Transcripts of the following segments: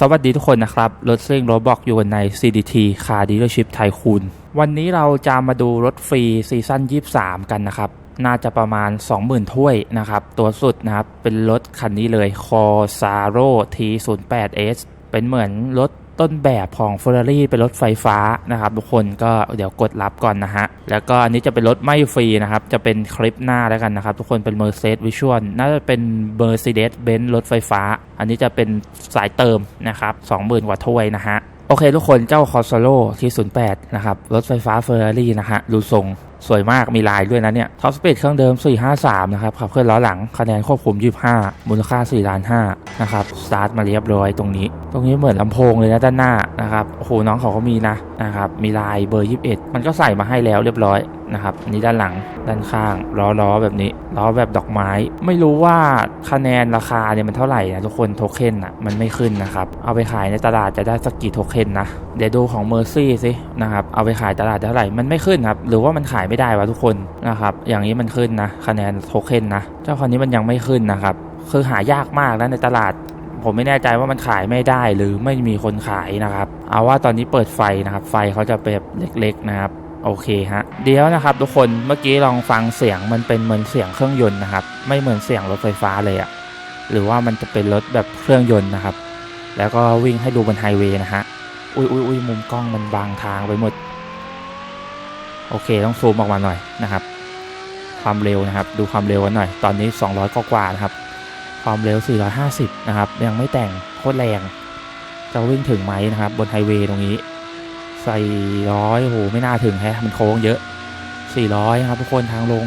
สวัสดีทุกคนนะครับ รถซิ่งรถบอกอยู่ใน CDT Car Dealership ไทคูนวันนี้เราจะมาดูรถฟรีซีซั่น 23 กันนะครับ น่าจะประมาณ 20,000 ถ้วยนะครับ ตัวสุดนะครับ เป็นรถคันนี้เลย Corsaro T08S เป็นเหมือนรถ ต้นแบบของ Ferrari เป็นรถไฟฟ้านะครับ ทุกคนก็เดี๋ยวกดรับก่อนนะฮะ แล้วก็อันนี้จะเป็นรถไม่ฟรีนะครับ จะเป็นคลิปหน้าแล้วกันนะครับ ทุกคนเป็น Mercedes Visual น่าจะเป็น Mercedes Benz รถไฟฟ้า อันนี้จะเป็นสายเติมนะครับ20,000 กว่าถ้วยนะฮะโอเคทุกคนเจ้าคอ s โ r o ที่08 นะครับ รถไฟฟ้าเฟอร์รารี่นะฮะดูทรง สวยมากมีลายด้วยนะเนี่ยท็อปสปีดเครื่องเดิม 453 นะครับขับเคลื่อนล้อหลังคะแนนควบคุม 25 มูลค่า4ล้าน5นะครับสตาร์ทมาเรียบร้อยตรงนี้ ตรงนี้เหมือนลำโพงเลยนะด้านหน้านะครับโอ้โหน้องเขาก็มีนะนะครับมีลายเบอร์ 21 มันก็ใส่มาให้แล้วเรียบร้อย นะครับนี้ด้านหลังด้านข้างล้อล้อแบบนี้ล้อแบบดอกไม้ ไม่รู้ว่าคะแนนราคาเนี่ยมันเท่าไหร่นะทุกคนโทเค็นอะมันไม่ขึ้นนะครับเอาไปขายในตลาดจะได้สักกี่โทเค็นนะเดี๋ยวดูของเมอร์ซี่สินะครับเอาไปขายตลาดเท่าไหร่มันไม่ขึ้นครับหรือว่ามันขายไม่ได้วะทุกคนนะครับอย่างนี้มันขึ้นนะคะแนนโทเค็นนะเจ้าคันนี้มันยังไม่ขึ้นนะครับคือหายากมากแล้วในตลาดผมไม่แน่ใจว่ามันขายไม่ได้หรือไม่มีคนขายนะครับ เอาว่าตอนนี้เปิดไฟนะครับ ไฟเขาจะเป็นแบบเล็กๆนะครับ โอเคฮะเดี๋ยวนะครับทุกคนเมื่อกี้ลองฟังเสียงมันเป็นเหมือนเสียงเครื่องยนต์นะครับ ไม่เหมือนเสียงรถไฟฟ้าเลยอะหรือว่ามันจะเป็นรถแบบเครื่องยนต์นะครับ แล้วก็วิ่งให้ดูบนไฮเวย์นะฮะอุ้ยอุ้ยอุ้ยมุมกล้องมันบางทางไปหมด โอเคต้องซูมออกมาหน่อยนะครับ ความเร็วนะครับ ดูความเร็วกันหน่อย ตอนนี้ 200กว่าๆนะครับ ความเร็ว 450 นะครับ ยังไม่แต่งโคตรแรงจะวิ่งถึงไหมนะครับ บนไฮเวย์ตรงนี้ ส่ร้อยโหไม่น่าถึงแฮะมันโค้งเยอะ400นะครับทุกคนทางลง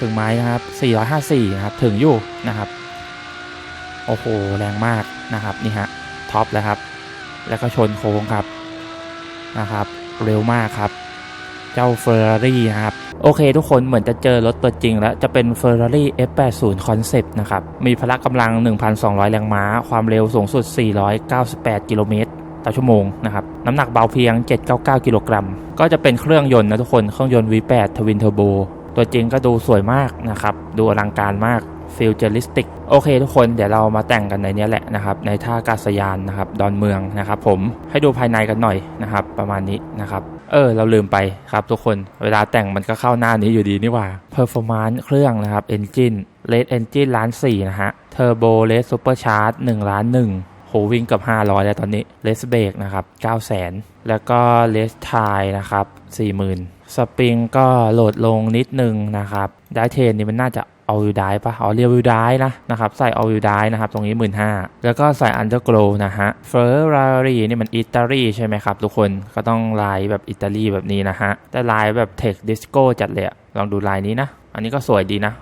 ถึงไหมนะครับ454นะครับถึงอยู่นะครับโอ้โหแรงมากนะครับนี่ฮะท็อปแล้วครับ แล้วก็ชนโค้งครับนะครับ เร็วมากครับ เจ้า Ferrari นะครับโอเคทุกคนเหมือนจะเจอรถตัวจริงแล้ว จะเป็น Ferrari F80 Concept นะครับ มีพละกำลัง 1,200 แรงม้า ความเร็วสูงสุด 498 กิโลเมตร ต่อชั่วโมงนะครับ น้ำหนักเบาเพียง 799 กิโลกรัม ก็จะเป็นเครื่องยนต์นะทุกคน เครื่องยนต์ V8 Twin Turbo ตัวจริงก็ดูสวยมากนะครับ ดูอลังการมากฟิวเจอริสติก โอเคทุกคนเดี๋ยวเรามาแต่งกันในนี้แหละนะครับ ในท่าอากาศยานนะครับ ดอนเมืองนะครับผมให้ดูภายในกันหน่อยนะครับ ประมาณนี้นะครับ เออ เราลืมไปครับทุกคนเวลาแต่งมันก็เข้าหน้านี้อยู่ดีนี่ว่า Performance เครื่องนะครับ Engine Red Engine ล้านสี่นะฮะ Turbo Red Supercharge 1ล้านหนึ่ง โหวิ่งกับ 500 แล้วตอนนี้ l e s Brake นะครับ 900,000 แล้วก็ l e s Tire นะครับ 40,000 สปริงก็โหลดลงนิดนึงนะครับ ได้เทนนี่มันน่าจะเอาวิวได้ปะอ๋อเรียววิวได้นะนะครับ ใส่เอาวิวได้นะครับ ตรงนี้ 1 5ื่นแล้วก็ใส่อันเดอร์โกลนะฮะเฟอร์รารี่นี่มันอิตาลีใช่ไหมครับ ทุกคนก็ต้องลายแบบอิตาลีแบบนี้นะฮะ แต่ลายแบบเทคดิสโก้จัดเลยลองดูลายนี้นะ อันนี้ก็สวยดีนะ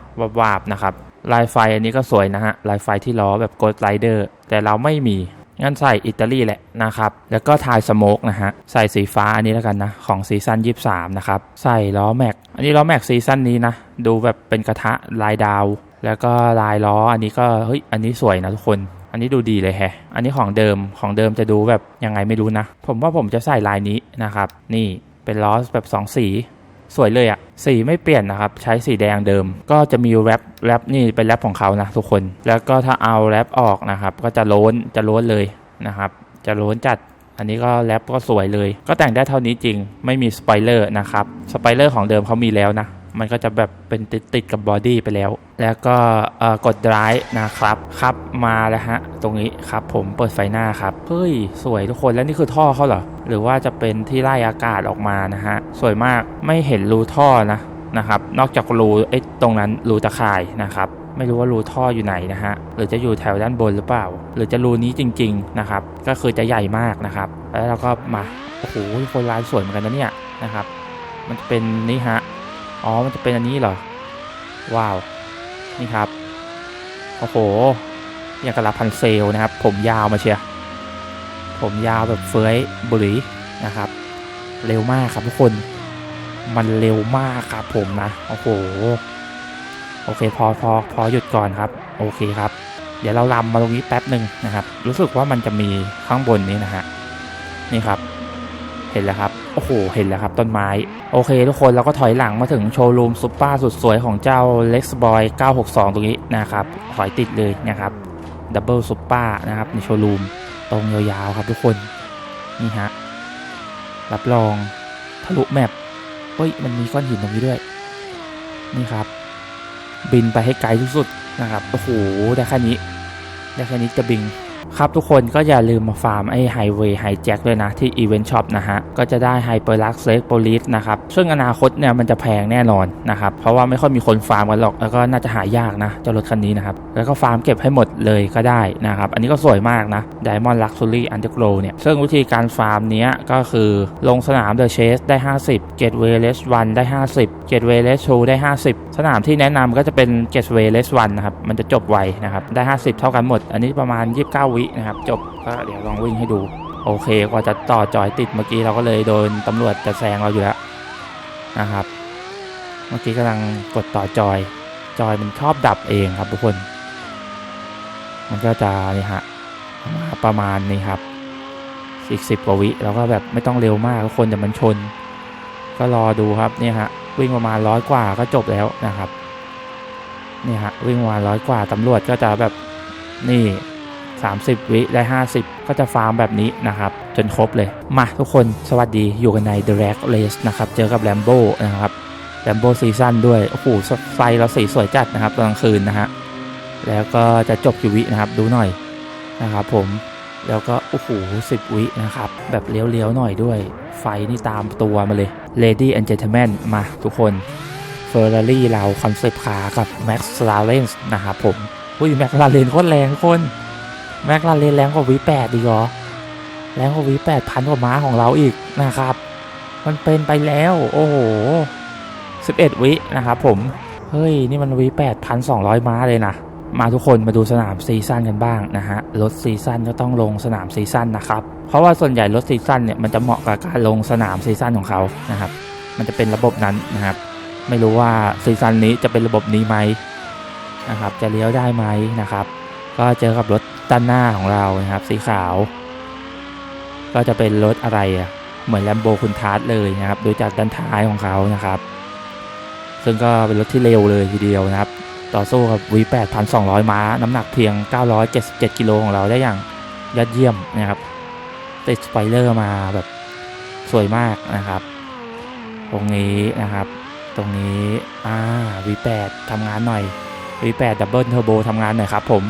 วาบๆนะครับ ลายไฟอันนี้ก็สวยนะฮะ ลายไฟที่ล้อแบบโกลด์ไรเดอร์แต่เราไม่มี งั้นใส่อิตาลีแหละนะครับ แล้วก็ทายสโมกนะฮะ ใส่สีฟ้าอันนี้แล้วกันนะ ของซีซั่น23 นะครับ ใส่ล้อแม็ก อันนี้ล้อแม็กซีซั่นนี้นะ ดูแบบเป็นกระทะลายดาว แล้วก็ลายล้ออันนี้ก็เฮ้ย อันนี้สวยนะทุกคน อันนี้ดูดีเลยแฮะ อันนี้ของเดิม ของเดิมจะดูแบบยังไงไม่รู้นะ ผมว่าผมจะใส่ลายนี้นะครับ นี่เป็นล้อแบบ2สี สวยเลยอะสีไม่เปลี่ยนนะครับ ใช้สีแดงเดิม ก็จะมีแรปแรปนี่เป็นแรปของเขานะทุกคน แล้วก็ถ้าเอาแรปออกนะครับ ก็จะโล้นจะโล้นเลยนะครับ จะโล้นจัดอันนี้ก็แรปก็สวยเลย ก็แต่งได้เท่านี้จริง ไม่มีสปอยเลอร์นะครับสปอยเลอร์ของเดิมเขามีแล้วนะ มันก็จะแบบเป็นติดติดกับบอดี้ไปแล้ว แล้วก็กด drive นะครับครับมาแล้วฮะ ตรงนี้ครับผมเปิดไฟหน้าครับ เฮ้ย สวยทุกคนแล้วนี่คือท่อเขาเหรอ หรือว่าจะเป็นที่ไล่อากาศออกมานะฮะ สวยมากไม่เห็นรูท่อนะนะครับ นอกจากรูไอ้ตรงนั้นรูตะข่ายนะครับไม่รู้ว่ารูท่ออยู่ไหนนะฮะ หรือจะอยู่แถวด้านบนหรือเปล่า หรือจะรูนี้จริง ๆนะครับ ก็คือจะใหญ่มากนะครับ แล้วเราก็มา โอ้โหคนลายสวยเหมือนกันนะเนี่ยนะครับ มันจะเป็นนี่ฮะ อ๋อ มันจะเป็นอันนี้เหรอ ว้าว นี่ครับ โอ้โหอย่างกระลาพันเซลนะครับ ผมยาวมาเชียร์ผมยาวแบบเฟ้ยบุหรีนะครับ เร็วมากครับทุกคน มันเร็วมากครับผมนะ โอ้โห โอเค พอพอพอหยุดก่อนครับ โอเคครับ เดี๋ยวเราลำมาตรงนี้แป๊บหนึ่งนะครับ รู้สึกว่ามันจะมีข้างบนนี้นะฮะ นี่ครับ ห็นแล้วครับ โอ้โห เห็นแล้วครับ ต้นไม้ โอเค ทุกคนเราก็ถอยหลังมาถึงโชว์รูมซุปเปอร์สุดสวยของเจ้า Lex Boy 962 ตรงนี้นะครับ ถอยติดเลยนะครับดับเบิลซุปเปอร์นะครับในโชว์รูมตรงยาวๆครับทุกคน นี่ฮะ รับรองทะลุแมปเฮ้ย มันมีก้อนหินตรงนี้ด้วย นี่ครับ บินไปให้ไกลที่สุดนะครับ โอ้โห ได้แค่นี้ ได้แค่นี้จะบิง ครับทุกคนก็อย่าลืมมาฟาร์มไอ้ไฮเวย์ไฮแจ็คด้วยนะ ที่อีเวนต์ช็อปนะฮะ ก็จะได้ไฮเปอร์ลักเซกโปลิสนะครับ ซึ่งอนาคตเนี่ยมันจะแพงแน่นอนนะครับ เพราะว่าไม่ค่อยมีคนฟาร์มกันหรอก แล้วก็น่าจะหายากนะเจ้ารถคันนี้นะครับ แล้วก็ฟาร์มเก็บให้หมดเลยก็ได้นะครับ อันนี้ก็สวยมากนะ Diamond Luxury Underglow เนี่ย ซึ่งวิธีการฟาร์มเนี้ยก็คือลงสนาม The Chase ได้ 50 Gateway Race 1ได้ 50 Gateway Race 2ได้ 50 สนามที่แนะนำก็จะเป็น Gateway Race 1นะครับ มันจะจบไวนะครับ ได้ 50 เท่ากันหมด อันนี้ประมาณ 29วินะครับ จบก็เดี๋ยวลองวิ่งให้ดู โอเคกว่าจะต่อจอยติดเมื่อกี้เราก็เลยโดนตำรวจจะแซงเราอยู่แล้วนะครับ เมื่อกี้กำลังกดต่อจอย จอยมันชอบดับเองครับทุกคน มันก็จะนี่ฮะมาประมาณนี้ครับอีกสิบกว่าวิแล้วก็แบบไม่ต้องเร็วมากทุกคนแต่มันชน ก็รอดูครับนี่ฮะวิ่งประมาณร้อยกว่าก็จบแล้วนะครับนี่ฮะวิ่งประมาณร้อยกว่าตำรวจก็จะแบบนี่ 30 วิได้ 50 ก็จะฟาร์มแบบนี้นะครับ จนครบเลย มาทุกคนสวัสดีอยู่กันใน The Rack Race นะครับ เจอกับ Lambo นะครับ Lambo Season ด้วย โอ้โหไฟเราสีสวยจัดนะครับตอนกลางคืนนะฮะแล้วก็จะจบกี่วินะครับดูหน่อยนะครับผมแล้วก็โอ้โหสิบวินะครับ แบบเลี้ยวๆหน่อยด้วย ไฟนี่ตามตัวมาเลย Lady and Gentleman มาทุกคน Ferrari เราคอนเซปต์คากับ Max l a r e n นะครับผมอุ้ย Max l a r e n โคตรแรงคน แม็กลาเรนแรงกว่า V8 ดีกเหรอแรงกว่า V8 พันกว่าม้าของเราอีกนะครับ มันเป็นไปแล้ว โอ้โห11วินะครับผม เฮ้ย นี่มัน V8 พันสองม้าเลยนะ มาทุกคนมาดูสนามซีซั่นกันบ้างนะฮะ รถซีซั่นก็ต้องลงสนามซีซั่นนะครับ เพราะว่าส่วนใหญ่รถซีซั่นเนี่ยมันจะเหมาะกับการลงสนามซีซั่นของเขานะครับ มันจะเป็นระบบนั้นนะครับ ไม่รู้ว่าซีซั่นนี้จะเป็นระบบนี้ไหมนะครับ จะเลี้ยวได้ไหมนะครับ ก็เจอกับรถ ด้านหน้าของเรานะครับ สีขาว ก็จะเป็นรถอะไรอะเหมือนแลมโบคุณทาร์เลยนะครับดูจากด้านท้ายของเขานะครับ ซึ่งก็เป็นรถที่เร็วเลยทีเดียวนะครับ ต่อสู้กับ V8 1,200 ม้า น้ำหนักเพียง 977 กิโลของเราได้อย่างยอดเยี่ยมนะครับติดสไปเลอร์มาแบบสวยมากนะครับ ตรงนี้นะครับ ตรงนี้อ่า V8 ทำงานหน่อย V8 ดับเบิลเทอร์โบทำงานหน่อยครับผม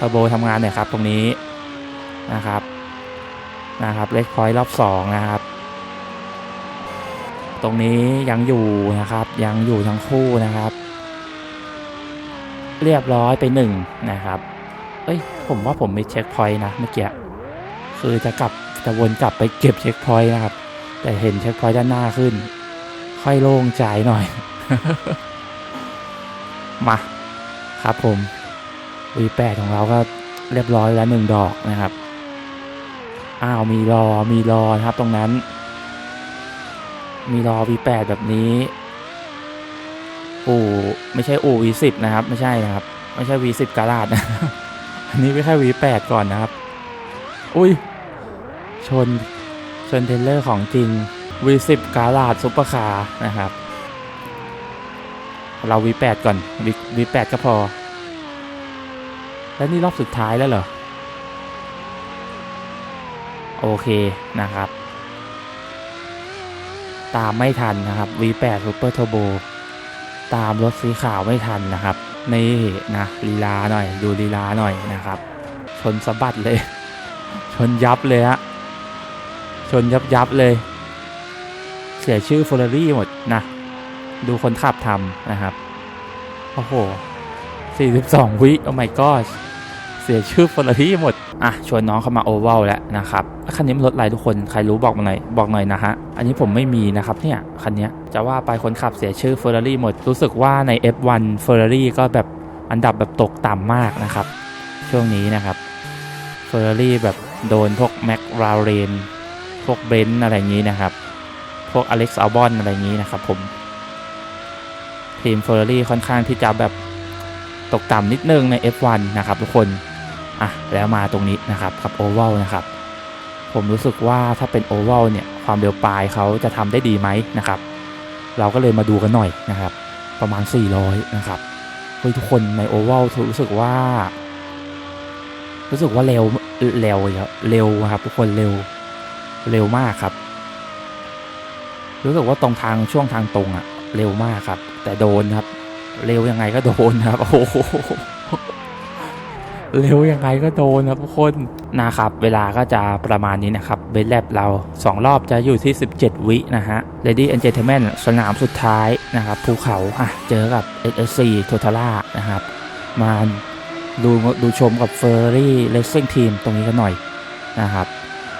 เทอร์โบทำงานหน่อยครับตรงนี้นะครับนะครับเลขพอยต์รอบสองนะครับ ตรงนี้ยังอยู่นะครับยังอยู่ทั้งคู่นะครับ เรียบร้อยไปหนึ่งนะครับเอ้ยผมว่าผมมีเช็คพอยต์นะเมื่อกี้คือจะกลับจะวนกลับไปเก็บเช็คพอยต์นะครับ แต่เห็นเช็คพอยต์ด้านหน้าขึ้น ค่อยโล่งใจหน่อย มา ครับผม V8 ของเราก็เรียบร้อยแล้วหนึ่งดอกนะครับ อ้าวมีรอมีรอนะครับตรงนั้น มีรอ V8 แบบนี้อู่ไม่ใช่อู่ V10 นะครับ ไม่ใช่นะครับ ไม่ใช่ V10 กาลาดนะอันนี้ไม่ใช่ V8 ก่อนนะครับ อุ้ยชนชนเทเลอร์ของจริง V10 กาลาดซุปเปอร์คาร์นะครับ เรา V8 ก่อน V8 ก็พอ แล้วนี่รอบสุดท้ายแล้วเหรอ โอเคนะครับ ตามไม่ทันนะครับ V8 Super Turbo ตามรถสีขาวไม่ทันนะครับ นี่นะลีลาหน่อย ดูลีลาหน่อยนะครับ ชนสะบัดเลย ชนยับเลยฮะชนยับยับเลย เสียชื่อ f e r r a r i หมดนะ ดูคนขับทำนะครับ โอ้โห 42 วิโอ้ my god สียชื่อฟอร์รารี่หมด อะชวนน้องเข้ามาโอเวลแล้วนะครับคันนี้มันรถอะไรทุกคนใครรู้บอกมาหน่อยบอกหน่อยนะฮะ อันนี้ผมไม่มีนะครับเนี่ยคันนี้จะว่าไปคนขับเสียชื่อเฟอร์รารี่หมด รู้สึกว่าใน F1 เฟอร์รารี่ก็แบบอันดับแบบตกต่ำมากนะครับ ช่วงนี้นะครับเฟอร์รารี่แบบโดนพวกแม็กราเรนพวกเบนซ์อะไรอย่างนี้นะครับพวกอเล็กซ์อัลบอนอะไรอย่างนี้นะครับผมทีมเฟอร์รารี่ค่อนข้างที่จะแบบตกต่ำนิดนึงใน F1 นะครับทุกคน อะแล้วมาตรงนี้นะครับกับโอเวลนะครับ ผมรู้สึกว่าถ้าเป็นโอเวลเนี่ยความเร็วปลายเขาจะทำได้ดีไหมนะครับ เราก็เลยมาดูกันหน่อยนะครับ ประมาณ 400 นะครับเฮ้ยทุกคนในโอเวลรู้สึกว่า รู้สึกว่าเร็วเร็วเยอะเร็วครับทุกคนเร็วเร็วมากครับ รู้สึกว่าตรงทางช่วงทางตรงอะเร็วมากครับ แต่โดนครับ เร็วยังไงก็โดนครับ โอ้โห เร็วยังไงก็โดนครับทุกคนนะครับ เวลาก็จะประมาณนี้นะครับเบสแลบเรา 2 รอบจะอยู่ที่ 17 วินะฮะ Lady and Gentlemen สนามสุดท้ายนะครับภูเขาอะเจอกับ SSC t o t a l a นะครับมาดูดูชมกับ Ferrari Racing Team ตรงนี้กันหน่อยนะครับ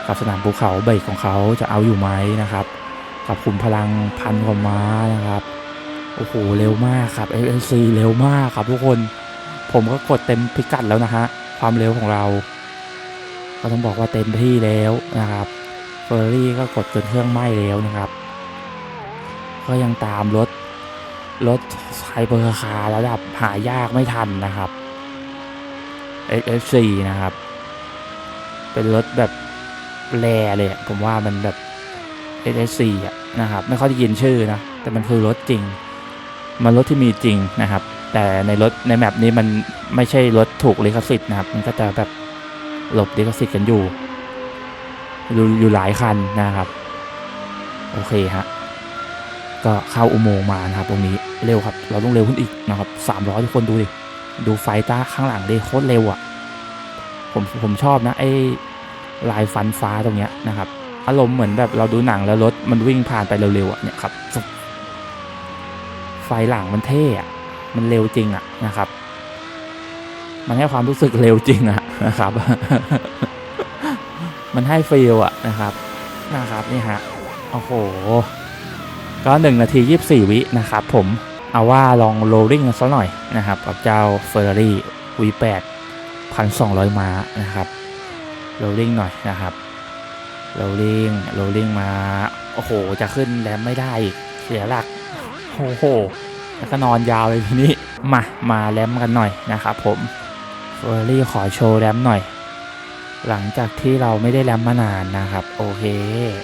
กับสนามภูเขาเบรกของเขาจะเอาอยู่ไหมนะครับ กับขุมพลังพันกว่าม้านะครับโอ้โหเร็วมากครับ SSC เร็วมากครับทุกคน ผมก็กดเต็มพิกัดแล้วนะฮะ ความเร็วของเรา ก็ต้องบอกว่าเต็มที่แล้วนะครับเฟอร์รี่ก็กดจนเครื่องไหม้แล้วนะครับ ก็ยังตามรถรถไฮเปอร์คาร์ระดับหายากไม่ทันนะครับ SSC นะครับ เป็นรถแบบแรเลยผมว่ามันแบบ SSC อะนะครับ ไม่ค่อยได้ยินชื่อนะ แต่มันคือรถจริง มันรถที่มีจริงนะครับ แต่ในรถในแมปนี้มันไม่ใช่รถถูกลิขสิทธิ์นะครับ มันก็จะแบบหลบลิขสิทธิ์กันอยู่อยู่อยู่หลายคันนะครับ โอเคฮะก็เข้าอุโมงค์มานะครับ ตรงนี้เร็วครับ เราต้องเร็วขึ้นอีกนะครับสามร้อยทุกคนดูดิดูไฟตาข้างหลังดิโคตรเร็วอะ่ะ ผมผมชอบนะไอ้ลายฟันฟ้าตรงเนี้ยนะครับ อารมณ์เหมือนแบบเราดูหนังแล้วรถมันวิ่งผ่านไปเร็วๆอะเนี่ยครับ ไฟหลังมันเท่อะ มันเร็วจริงอะนะครับ มันให้ความรู้สึกเร็วจริงอะนะครับ มันให้ฟีลอะนะครับนะครับนี่ฮะโอ้โห ก็หนึ่งนาทียี่สี่วินะครับผมเอาว่าลองโรลลิ่งกันสักหน่อยนะครับกับเจ้า Ferrari V8 พันสองร้อยม้านะครับโรลลิ่งหน่อยนะครับโรลลิ่งโรลลิ่งมา โอ้โห จะขึ้นแรมไม่ได้อีกเสียหลัก โอ้โห แล้วก็นอนยาวเลยทีนี้มามาแรมกันหน่อยนะครับผมเฟอร์รี่ขอโชว์แรมหน่อย หลังจากที่เราไม่ได้แรมมานานนะครับ โอเค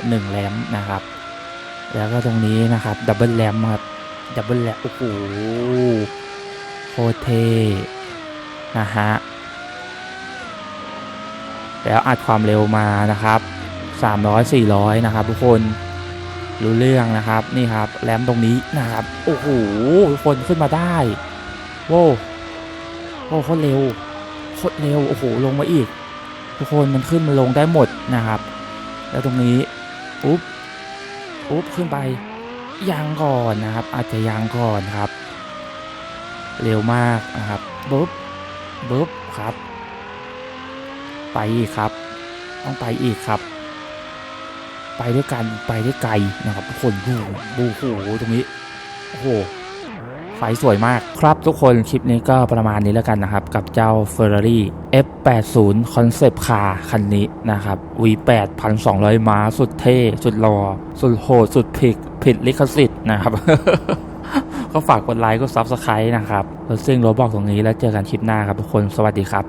หนึ่งแรมนะครับ แล้วก็ตรงนี้นะครับดับเบิลแรมครับดับเบิลแรมโอ้โหโคเทนะฮะแล้วอัดความเร็วมานะครับ 300 400 นะครับทุกคน รู้เรื่องนะครับนี่ครับแรมตรงนี้นะครับโอ้โหทุกคนขึ้นมาได้โว้โว้โคตรเร็วโคตรเร็วโอ้โหลงมาอีก ทุกคนมันขึ้นมาลงได้หมดนะครับ แล้วตรงนี้อุ๊บอุ๊บขึ้นไปยางก่อนนะครับ อาจจะยางก่อนครับ เร็วมากนะครับบุ๊บบุ๊บครับ ไปอีกครับ ต้องไปอีกครับ ไปด้วยกันไปได้ไกลนะครับทุกคนดูดูโอ้โหตรงนี้โอ้โหไฟสวยมากครับทุกคนคลิปนี้ก็ประมาณนี้แล้วกันนะครับ กับเจ้า Ferrari F80 Concept Car คันนี้นะครับ V8 1,200 ม้าสุดเท่ สุดหล่อสุดโหด สุดผิดผิดลิขสิทธิ์นะครับ ก็ฝากกดไลค์กดซับสไครต์นะครับแล้วซึ่งโรบอกตรงนี้แล้วเจอกันคลิปหน้าครับทุกคนสวัสดีครับ